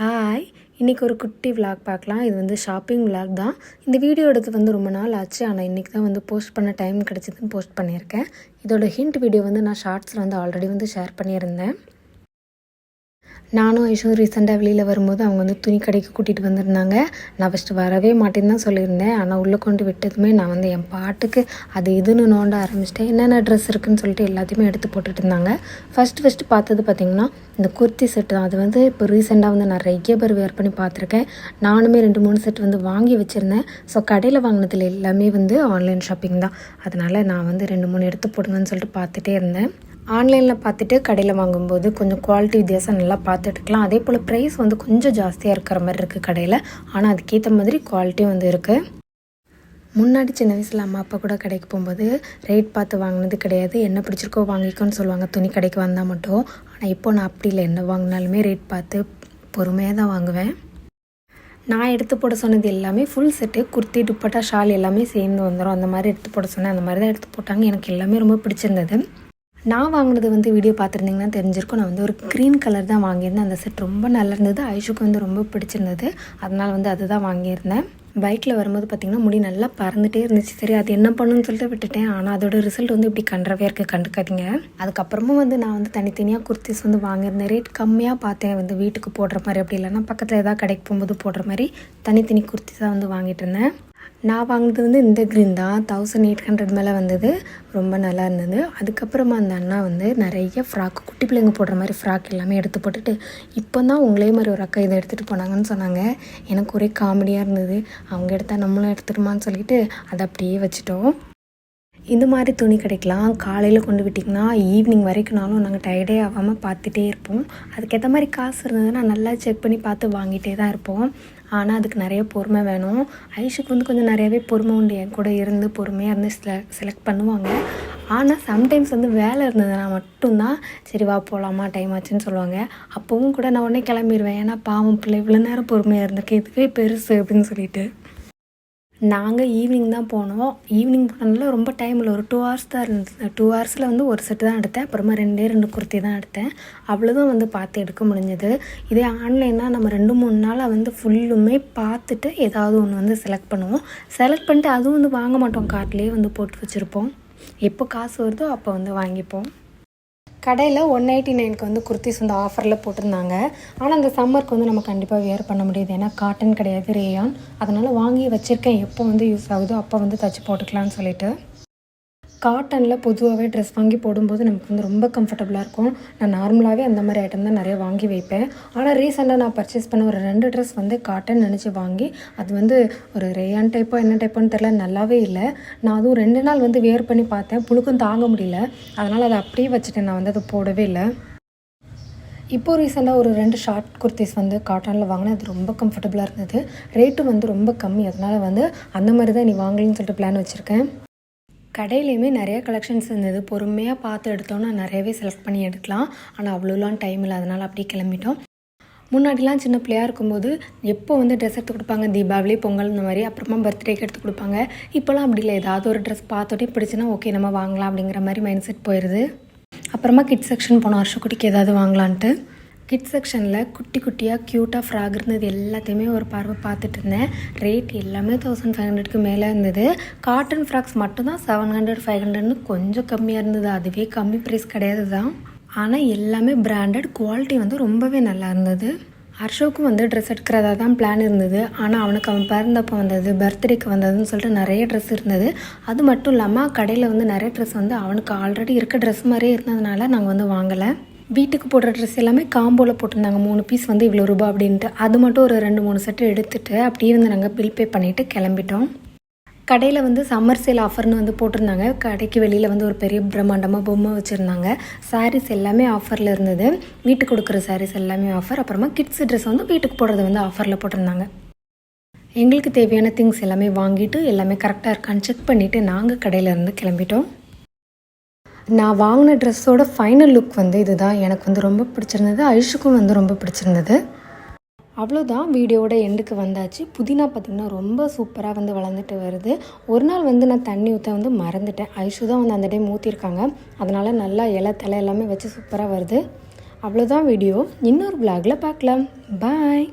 Hi இன்றைக்கி ஒரு குட்டி விலாக் பார்க்கலாம். இது வந்து ஷாப்பிங் விலாக் தான். இந்த வீடியோ எடுத்து வந்து ரொம்ப நாள் ஆச்சு. ஆனால் இன்றைக்கி தான் வந்து போஸ்ட் பண்ண டைம் கிடச்சிதுன்னு போஸ்ட் பண்ணியிருக்கேன். இதோட ஹிண்ட் வீடியோ வந்து நான் ஷார்ட்ஸில் வந்து ஆல்ரெடி வந்து ஷேர் பண்ணியிருந்தேன். நானும் ஐஷும் ரீசெண்டாக வெளியில் வரும்போது அவங்க வந்து துணி கடைக்கு கூட்டிகிட்டு வந்திருந்தாங்க. நான் ஃபஸ்ட்டு வரவே மாட்டேன்னு தான் சொல்லியிருந்தேன். ஆனால் உள்ளே கொண்டு விட்டதுமே நான் வந்து என் பாட்டுக்கு அது இதுன்னு நோண்ட ஆரம்பிச்சிட்டேன். என்னென்ன ட்ரெஸ் இருக்குன்னு சொல்லிட்டு எல்லாத்தையுமே எடுத்து போட்டுட்டு இருந்தாங்க. ஃபஸ்ட்டு ஃபஸ்ட்டு பார்த்தது பார்த்திங்கன்னா இந்த குர்த்தி செட்டு தான். அது வந்து இப்போ ரீசெண்டாக வந்து நான் நிறைய பேர் வேர் பண்ணி பார்த்துருக்கேன். நானுமே ரெண்டு மூணு செட் வந்து வாங்கி வச்சுருந்தேன். ஸோ கடையில் வாங்கினதுல எல்லாமே வந்து ஆன்லைன் ஷாப்பிங் தான். அதனால் நான் வந்து ரெண்டு மூணு எடுத்து போடுங்கன்னு சொல்லிட்டு பார்த்துட்டே இருந்தேன். ஆன்லைனில் பார்த்துட்டு கடையில் வாங்கும்போது கொஞ்சம் குவாலிட்டி வித்தியாசம் நல்லா பார்த்துட்டுக்கலாம். அதே போல் ப்ரைஸ் வந்து கொஞ்சம் ஜாஸ்தியாக இருக்கிற மாதிரி இருக்குது கடையில். ஆனால் அதுக்கேற்ற மாதிரி குவாலிட்டியும் வந்து இருக்குது முன்னாடி சின்ன வயசில் அம்மா அப்பா கூட கடைக்கு போகும்போது ரேட் பார்த்து வாங்கினது கிடையாது. என்ன பிடிச்சிருக்கோ வாங்கிக்கோன்னு சொல்லுவாங்க. துணி கடைக்கு வந்தால் மட்டும். ஆனால் இப்போ நான் அப்படி இல்லை. என்ன வாங்கினாலுமே ரேட் பார்த்து பொறுமையாக தான் வாங்குவேன். நான் எடுத்து போட சொன்னது எல்லாமே full set kurti dupatta shawl எல்லாமே சேர்ந்து வந்துடும் அந்த மாதிரி எடுத்து போட சொன்னேன். அந்த மாதிரி தான் எடுத்து போட்டாங்க. எனக்கு எல்லாமே ரொம்ப பிடிச்சிருந்தது. நான் வாங்கினது வந்து வீடியோ பார்த்துருந்தீங்கன்னா தெரிஞ்சிருக்கும். நான் வந்து ஒரு க்ரீன் கலர் தான் வாங்கியிருந்தேன். அந்த செட் ரொம்ப நல்லா இருந்தது. ஐஷுக்கு வந்து ரொம்ப பிடிச்சிருந்தது. அதனால் வந்து அதுதான் வாங்கியிருந்தேன். பைக்கில் வரும்போது பார்த்திங்கன்னா முடி நல்லா பறந்துட்டே இருந்துச்சு. சரி அது என்ன பண்ணுன்னு சொல்லிட்டு விட்டுட்டேன். ஆனால் அதோட ரிசல்ட் வந்து இப்படி கண்டவே இருக்குது கண்டுக்காதீங்க. அதுக்கப்புறமும் வந்து நான் வந்து தனித்தனியாக குர்த்திஸ் வந்து வாங்கியிருந்தேன். ரேட் கம்மியாக பார்த்தேன். வந்து வீட்டுக்கு போடுற மாதிரி அப்படி இல்லைன்னா பக்கத்தில் ஏதாவது கடைக்கு போகும்போது போடுற மாதிரி தனித்தனி குர்த்திஸாக வந்து வாங்கிட்டு இருந்தேன். நான் வாங்கினது வந்து இந்த க்ரீன் தான். தௌசண்ட் எயிட் ஹண்ட்ரட் மேலே வந்தது. ரொம்ப நல்லா இருந்தது. அதுக்கப்புறமா அந்த அண்ணா வந்து நிறைய ஃப்ராக் குட்டி பிள்ளைங்க போடுற மாதிரி ஃப்ராக் எல்லாமே எடுத்து போட்டுட்டு இப்போ தான் உங்களே மாதிரி ஒரு அக்கா இதை எடுத்துகிட்டு போனாங்கன்னு சொன்னாங்க. எனக்கு ஒரே காமெடியாக இருந்தது. அவங்க எடுத்தால் நம்மளும் எடுத்துருமான்னு சொல்லிட்டு அதை அப்படியே வச்சுட்டோம். இந்த மாதிரி துணி கிடைக்கலாம். காலையில் கொண்டு விட்டிங்கன்னா ஈவினிங் வரைக்கும்னாலும் நாங்கள் டயர்டே ஆகாமல் பார்த்துட்டே இருப்போம். அதுக்கேற்ற மாதிரி காசு இருந்ததுன்னா நல்லா செக் பண்ணி பார்த்து வாங்கிட்டே தான் இருப்போம். ஆனால் அதுக்கு நிறைய பொறுமை வேணும். ஐஷுக்கு வந்து கொஞ்சம் நிறையவே பொறுமை உண்டு. என் கூட இருந்து பொறுமையாக இருந்து செல செலக்ட் பண்ணுவாங்க. ஆனால் சம்டைம்ஸ் வந்து வேலை இருந்ததுன்னா மட்டும்தான் சரி வா போகலாமா டைம் ஆச்சுன்னு சொல்லுவாங்க. அப்போவும் கூட நான் உடனே கிளம்பிடுவேன் ஏன்னா பாவம் பிள்ளை இவ்வளோ நேரம் பொறுமையாக இருந்திருக்கேன். இதுவே பெருசு அப்படின்னு சொல்லிட்டு. நாங்கள் ஈவினிங் தான் போனோம். ஈவினிங் போனதுனால ரொம்ப டைம் இல்லை. ஒரு டூ ஹவர்ஸ் தான் இருந்துச்சு டூ ஹவர்ஸில் வந்து ஒரு செட்டு தான் எடுத்தேன். அப்புறமா ரெண்டே ரெண்டு குர்த்தி தான் எடுத்தேன். அவ்வளோதான் வந்து பார்த்து எடுக்க முடிஞ்சது. இதே ஆன்லைனாக நம்ம ரெண்டு மூணு நாளாக வந்து ஃபுல்லுமே பார்த்துட்டு ஏதாவது ஒன்று வந்து செலக்ட் பண்ணுவோம். செலக்ட் பண்ணிட்டு அதுவும் வந்து வாங்க மாட்டோம். கார்ட்லேயே வந்து போட்டு வச்சுருப்போம். எப்போ காசு வருதோ அப்போ வந்து வாங்கிப்போம். கடையில் ஒன் எயிட்டி நைனுக்கு வந்து குர்த்திஸ் வந்து ஆஃபரில் போட்டிருந்தாங்க. ஆனால் அந்த சம்மருக்கு வந்து நம்ம கண்டிப்பாக வேர் பண்ண முடியாது. ஏன்னா காட்டன் கிடையாது ரேயான் அதனால் வாங்கி வச்சுருக்கேன். எப்போ வந்து யூஸ் ஆகுதோ அப்போ வந்து தச்சு போட்டுக்கலான்னு சொல்லிட்டு. காட்டனில் பொதுவாகவே ட்ரெஸ் வாங்கி போடும்போது நமக்கு வந்து ரொம்ப கம்ஃபர்டபுளாக இருக்கும். நான் நார்மலாகவே அந்த மாதிரி ஐட்டம் தான் நிறைய வாங்கி வைப்பேன். ஆனால் ரீசெண்டாக நான் பர்ச்சேஸ் பண்ண ஒரு ரெண்டு ட்ரெஸ் வந்து காட்டன் நினச்சி வாங்கி அது வந்து ஒரு ரேயான் டைப்போ என்ன டைப்போன்னு தெரில நல்லாவே இல்லை. நான் அதுவும் ரெண்டு நாள் வந்து வேர் பண்ணி பார்த்தேன் புழுக்கும் தாங்க முடியல. அதனால் அதை அப்படியே வச்சுட்டேன் நான் வந்து அதை போடவே இல்லை. இப்போ ரீசெண்டாக ஒரு ரெண்டு ஷார்ட் குர்த்திஸ் வந்து காட்டனில் வாங்கினேன் அது ரொம்ப கம்ஃபர்டபுளாக இருந்தது. ரேட்டும் வந்து ரொம்ப கம்மி. அதனால் வந்து அந்த மாதிரி தான் நீ வாங்கலன்னு சொல்லிட்டு பிளான் வச்சுருக்கேன். கடையிலையுமே நிறைய கலெக்ஷன்ஸ் இருந்தது. பொறுமையாக பார்த்து எடுத்தோன்னா நிறையவே செலக்ட் பண்ணி எடுக்கலாம். ஆனால் அவ்வளோலாம் டைம் இல்லை. அதனால் அப்படியே கிளம்பிட்டோம். முன்னாடிலாம் சின்ன பிள்ளையாக இருக்கும்போது எப்போ வந்து ட்ரெஸ் எடுத்து கொடுப்பாங்க? தீபாவளி பொங்கல் இந்த மாதிரி அப்புறமா பர்த்டேக்கு எடுத்து கொடுப்பாங்க. இப்போலாம் அப்படி இல்லை. ஏதாவது ஒரு ட்ரெஸ் பார்த்தோட்டே பிடிச்சினா ஓகே நம்ம வாங்கலாம் அப்படிங்கிற மாதிரி மைண்ட் செட் போயிடுது அப்புறமா கிட்ஸ் செக்ஷன் போனோம். வருஷக்குட்டிக்கு ஏதாவது வாங்கலான்ட்டு. கிட் செக்ஷனில் குட்டி குட்டியாக க்யூட்டாக ஃப்ராக் இருந்தது எல்லாத்தையுமே ஒரு பார்வை பார்த்துட்டு இருந்தேன். ரேட் எல்லாமே தௌசண்ட் ஃபைவ் ஹண்ட்ரட்க்கு மேலே இருந்தது. காட்டன் ஃப்ராக்ஸ் மட்டும்தான் செவன் ஹண்ட்ரட் ஃபைவ் ஹண்ட்ரட்னு கொஞ்சம் கம்மியாக இருந்தது. அதுவே கம்மி ப்ரைஸ் கிடையாது தான் ஆனால் எல்லாமே பிராண்டட் குவாலிட்டி வந்து ரொம்பவே நல்லா இருந்தது. ஹர்ஷோக்கும் வந்து ட்ரெஸ் எடுக்கிறதா தான் பிளான் இருந்தது. ஆனால் அவனுக்கு அவன் பிறந்தப்போ வந்தது பர்த்டேக்கு வந்ததுன்னு சொல்லிட்டு நிறைய ட்ரெஸ் இருந்தது. அது மட்டும் இல்லாமல் கடையில் வந்து நிறைய ட்ரெஸ் வந்து அவனுக்கு ஆல்ரெடி இருக்க ட்ரெஸ் மாதிரியே இருந்ததுனால நாங்கள் வந்து வாங்கலை. வீட்டுக்கு போடுற ட்ரெஸ் எல்லாமே காம்போவில் போட்டிருந்தாங்க. மூணு பீஸ் வந்து இவ்வளோ ரூபா அப்படின்ட்டு. அது மட்டும் ஒரு ரெண்டு மூணு செட்டு எடுத்துகிட்டு அப்படியே வந்து நாங்கள் பில் பே பண்ணிவிட்டு கிளம்பிட்டோம். கடையில் வந்து சம்மர் சேல் ஆஃபர்னு வந்து போட்டிருந்தாங்க. கடைக்கு வெளியில் வந்து ஒரு பெரிய பிரம்மாண்டமாக பொம்மை வச்சுருந்தாங்க. சாரீஸ் எல்லாமே ஆஃபரில் இருந்தது. வீட்டுக்கு கொடுக்குற சாரீஸ் எல்லாமே ஆஃபர் அப்புறமா கிட்ஸ் ட்ரெஸ் வந்து வீட்டுக்கு போடுறது வந்து ஆஃபரில் போட்டிருந்தாங்க. எங்களுக்கு தேவையான திங்ஸ் எல்லாமே வாங்கிட்டு எல்லாமே கரெக்டாக இருக்கான்னு செக் பண்ணிவிட்டு நாங்கள் கடையிலேருந்து கிளம்பிட்டோம். நான் வாங்கின ட்ரெஸ்ஸோட ஃபைனல் லுக் வந்து இதுதான். எனக்கு வந்து ரொம்ப பிடிச்சிருந்தது. ஐஷுக்கும் வந்து ரொம்ப பிடிச்சிருந்தது. அவ்வளோதான் வீடியோட எண்டுக்கு வந்தாச்சு. புதினா பார்த்திங்கன்னா ரொம்ப சூப்பராக வந்து வளர்ந்துட்டு வருது. ஒரு நாள் வந்து நான் தண்ணி ஊற்ற வந்து மறந்துட்டேன். ஐஷு தான் வந்து அந்த டைம் ஊற்றிருக்காங்க அதனால் நல்லா இலை தலை எல்லாமே வச்சு சூப்பராக வருது. அவ்வளோதான் வீடியோ. இன்னொரு விலாகில் பார்க்கலாம். பாய்